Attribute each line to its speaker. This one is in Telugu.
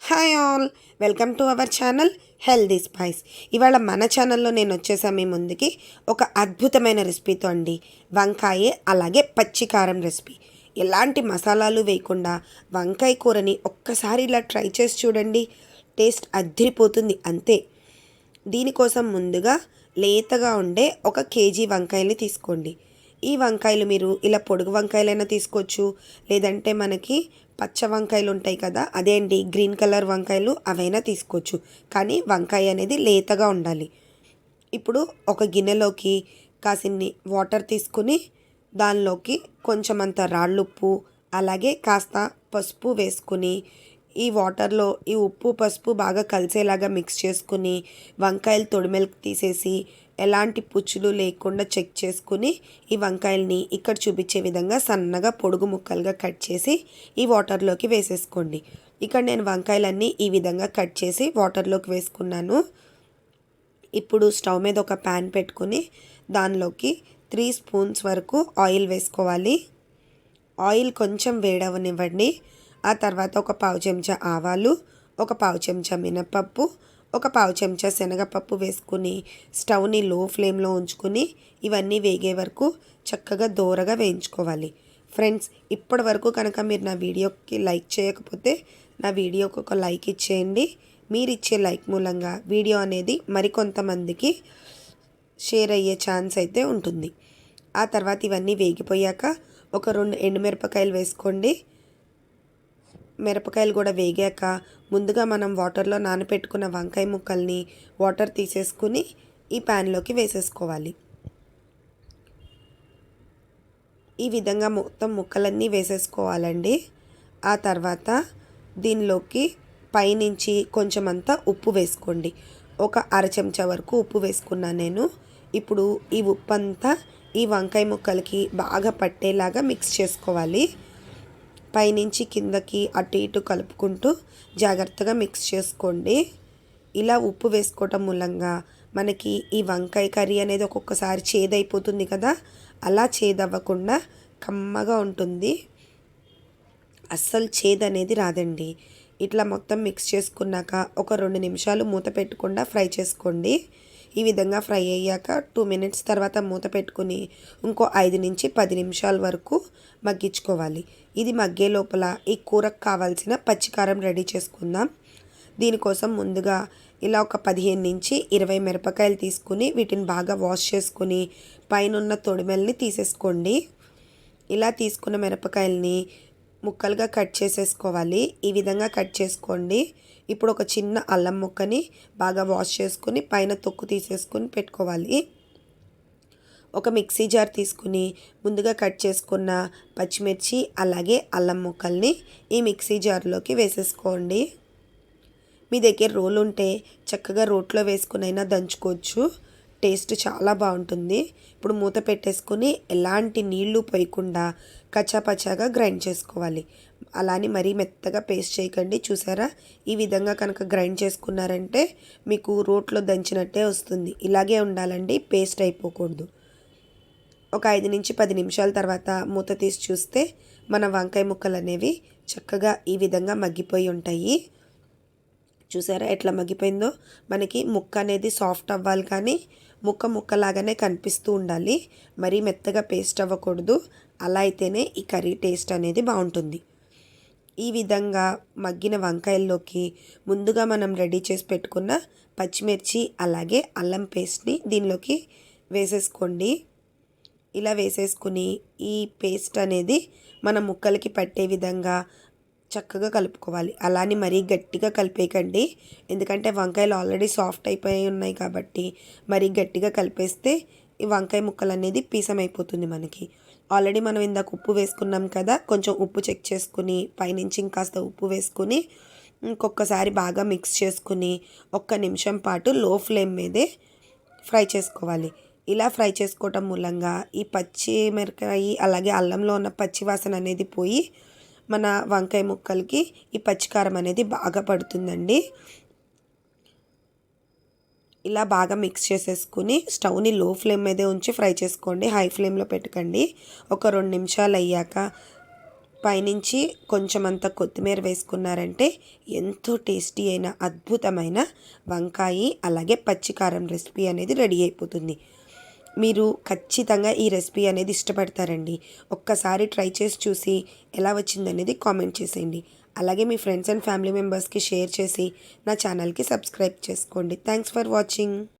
Speaker 1: Hi all welcome to our channel healthy spice ఇవాళ మన ఛానల్లో నేను వచ్చేసా మీ ముందుకి ఒక అద్భుతమైన రెసిపీతో అండి. వంకాయ అలాగే పచ్చికారం రెసిపీ. ఎలాంటి మసాలాలు వేయకుండా వంకాయ కూరని ఒక్కసారి ఇలా ట్రై చేసి చూడండి. టేస్ట్ అద్దరిపోతుంది అంతే. దీనికోసం ముందుగా లేతగా ఉండే ఒక కేజీ వంకాయని తీసుకోండి. ఈ వంకాయలు మీరు ఇలా పొడుగు వంకాయలైనా తీసుకోవచ్చు. లేదంటే మనకి పచ్చ వంకాయలు ఉంటాయి కదా అదే అండి గ్రీన్ కలర్ వంకాయలు అవైనా తీసుకోవచ్చు. కానీ వంకాయ అనేది లేతగా ఉండాలి. ఇప్పుడు ఒక గిన్నెలోకి కాసిన్ని వాటర్ తీసుకుని దానిలోకి కొంచెం అంత రాళ్ళుప్పు అలాగే కాస్త పసుపు వేసుకుని ఈ వాటర్లో ఈ ఉప్పు పసుపు బాగా కలిసేలాగా మిక్స్ చేసుకుని వంకాయలు తొడిమెలకు తీసేసి ఎలాంటి పుచ్చులు లేకుండా చెక్ చేసుకుని ఈ వంకాయల్ని ఇక్కడ చూపించే విధంగా సన్నగా పొడుగు ముక్కలుగా కట్ చేసి ఈ వాటర్లోకి వేసేసుకోండి. ఇక్కడ నేను వంకాయలన్నీ ఈ విధంగా కట్ చేసి వాటర్లోకి వేసుకున్నాను. ఇప్పుడు స్టవ్ మీద ఒక ప్యాన్ పెట్టుకుని దానిలోకి త్రీ స్పూన్స్ వరకు ఆయిల్ వేసుకోవాలి. ఆయిల్ కొంచెం వేడవనివ్వండి. ఆ తర్వాత ఒక పావు చెంచా ఆవాలు ఒక పావు చెంచా మినపప్పు ఒక పావు చెంచా శనగపప్పు వేసుకుని స్టవ్ని లో ఫ్లేమ్లో ఉంచుకుని ఇవన్నీ వేగే వరకు చక్కగా దోరగా వేయించుకోవాలి. ఫ్రెండ్స్ ఇప్పటి వరకు కనుక మీరు నా వీడియోకి లైక్ చేయకపోతే నా వీడియోకి ఒక లైక్ ఇచ్చేయండి. మీరు ఇచ్చే లైక్ మూలంగా వీడియో అనేది మరికొంతమందికి షేర్ అయ్యే ఛాన్స్ అయితే ఉంటుంది. ఆ తర్వాత ఇవన్నీ వేగిపోయాక ఒక రెండు ఎండుమిరపకాయలు వేసుకోండి. మిరపకాయలు కూడా వేగాక ముందుగా మనం వాటర్లో నానబెట్టుకున్న వంకాయ ముక్కల్ని వాటర్ తీసేసుకుని ఈ ప్యాన్లోకి వేసేసుకోవాలి. ఈ విధంగా మొత్తం ముక్కలన్నీ వేసేసుకోవాలండి. ఆ తర్వాత దీనిలోకి పైనుంచి కొంచెం అంతా ఉప్పు వేసుకోండి. ఒక అర చెంచా వరకు ఉప్పు వేసుకున్నాను నేను. ఇప్పుడు ఈ ఉప్పు అంతా ఈ వంకాయ ముక్కలకి బాగా పట్టేలాగా మిక్స్ చేసుకోవాలి. పైనుంచి కిందకి అటు ఇటు కలుపుకుంటూ జాగ్రత్తగా మిక్స్ చేసుకోండి. ఇలా ఉప్పు వేసుకోవటం మూలంగా మనకి ఈ వంకాయ కర్రీ అనేది ఒక్కొక్కసారి చేదైపోతుంది కదా? అలా చేదవ్వకుండా కమ్మగా ఉంటుంది. అస్సలు చేదు అనేది రాదండి. ఇట్లా మొత్తం మిక్స్ చేసుకున్నాక ఒక రెండు నిమిషాలు మూత పెట్టకుండా ఫ్రై చేసుకోండి. ఈ విధంగా ఫ్రై అయ్యాక టూ మినిట్స్ తర్వాత మూత పెట్టుకుని ఇంకో ఐదు నుంచి పది నిమిషాల వరకు మగ్గించుకోవాలి. ఇది మగ్గే లోపల ఈ కూరకు కావాల్సిన పచ్చికారం రెడీ చేసుకుందాం. దీనికోసం ముందుగా ఇలా ఒక పదిహేను నుంచి ఇరవై మిరపకాయలు తీసుకుని వీటిని బాగా వాష్ చేసుకుని పైన ఉన్న తొడిమెల్ని తీసేసుకోండి. ఇలా తీసుకున్న మిరపకాయల్ని ముక్కలుగా కట్ చేసేసుకోవాలి. ఈ విధంగా కట్ చేసుకోండి. ఇప్పుడు ఒక చిన్న అల్లం ముక్కని బాగా వాష్ చేసుకుని పైన తొక్కు తీసేసుకొని పెట్టుకోవాలి. ఒక మిక్సీ జార్ తీసుకుని ముందుగా కట్ చేసుకున్న పచ్చిమిర్చి అలాగే అల్లం ముక్కల్ని ఈ మిక్సీ జార్లోకి వేసేసుకోండి. మీ దగ్గర రోలు ఉంటే చక్కగా రోట్లో వేసుకునైనా దంచుకోవచ్చు. టేస్ట్ చాలా బాగుంటుంది. ఇప్పుడు మూత పెట్టేసుకుని ఎలాంటి నీళ్ళు పోయకుండా కచ్చాపచ్చాగా గ్రైండ్ చేసుకోవాలి. అలానే మరీ మెత్తగా పేస్ట్ చేయకండి. చూసారా? ఈ విధంగా కనుక గ్రైండ్ చేసుకున్నారంటే మీకు రోట్లో దంచినట్టే వస్తుంది. ఇలాగే ఉండాలండి. పేస్ట్ అయిపోకూడదు. ఒక ఐదు నుంచి పది నిమిషాల తర్వాత మూత తీసి చూస్తే మన వంకాయ ముక్కలు అనేవి చక్కగా ఈ విధంగా మగ్గిపోయి ఉంటాయి. చూసారా ఎట్లా మగ్గిపోయిందో? మనకి ముక్క అనేది సాఫ్ట్ అవ్వాలి కానీ ముక్క ముక్కలాగానే కనిపిస్తూ ఉండాలి. మరీ మెత్తగా పేస్ట్ అవ్వకూడదు. అలా అయితేనే ఈ కర్రీ టేస్ట్ అనేది బాగుంటుంది. ఈ విధంగా మగ్గిన వంకాయల్లోకి ముందుగా మనం రెడీ చేసి పెట్టుకున్న పచ్చిమిర్చి అలాగే అల్లం పేస్ట్ని దీనిలోకి వేసేసుకోండి. ఇలా వేసేసుకుని ఈ పేస్ట్ అనేది మన ముక్కలకి పట్టే విధంగా చక్కగా కలుపుకోవాలి. అలానే మరీ గట్టిగా కలిపేయకండి. ఎందుకంటే వంకాయలు ఆల్రెడీ సాఫ్ట్ అయిపోయి ఉన్నాయి కాబట్టి మరీ గట్టిగా కలిపేస్తే ఈ వంకాయ ముక్కలు అనేది పీసమైపోతుంది మనకి. ఆల్రెడీ మనం ఇందాక ఉప్పు వేసుకున్నాం కదా కొంచెం ఉప్పు చెక్ చేసుకుని పైనుంచి ఇంకాస్త ఉప్పు వేసుకుని ఇంకొకసారి బాగా మిక్స్ చేసుకుని ఒక్క నిమిషం పాటు లో ఫ్లేమ్ మీదే ఫ్రై చేసుకోవాలి. ఇలా ఫ్రై చేసుకోవటం మూలంగా ఈ పచ్చి మిరకాయ అలాగే అల్లంలో ఉన్న పచ్చి వాసన అనేది పోయి మన వంకాయ ముక్కలకి ఈ పచ్చికారం అనేది బాగా పడుతుందండి. ఇలా బాగా మిక్స్ చేసేసుకుని స్టవ్ని లో ఫ్లేమ్ మీదే ఉంచి ఫ్రై చేసుకోండి. హై ఫ్లేమ్లో పెట్టకండి. ఒక రెండు నిమిషాలు అయ్యాక పైనుంచి కొంచెం అంత కొత్తిమీర వేసుకున్నారంటే ఎంతో టేస్టీ అయిన అద్భుతమైన వంకాయ అలాగే పచ్చికారం రెసిపీ అనేది రెడీ అయిపోతుంది. మీరు ఖచ్చితంగా ఈ రెసిపీ అనేది ఇష్టపడతారండి. ఒక్కసారి ట్రై చేసి చూసి ఎలా వచ్చిందనేది కామెంట్ చేసేయండి. అలాగే మీ ఫ్రెండ్స్ అండ్ ఫ్యామిలీ మెంబర్స్కి షేర్ చేసి నా ఛానల్కి సబ్స్క్రైబ్ చేసుకోండి. Thanks for watching.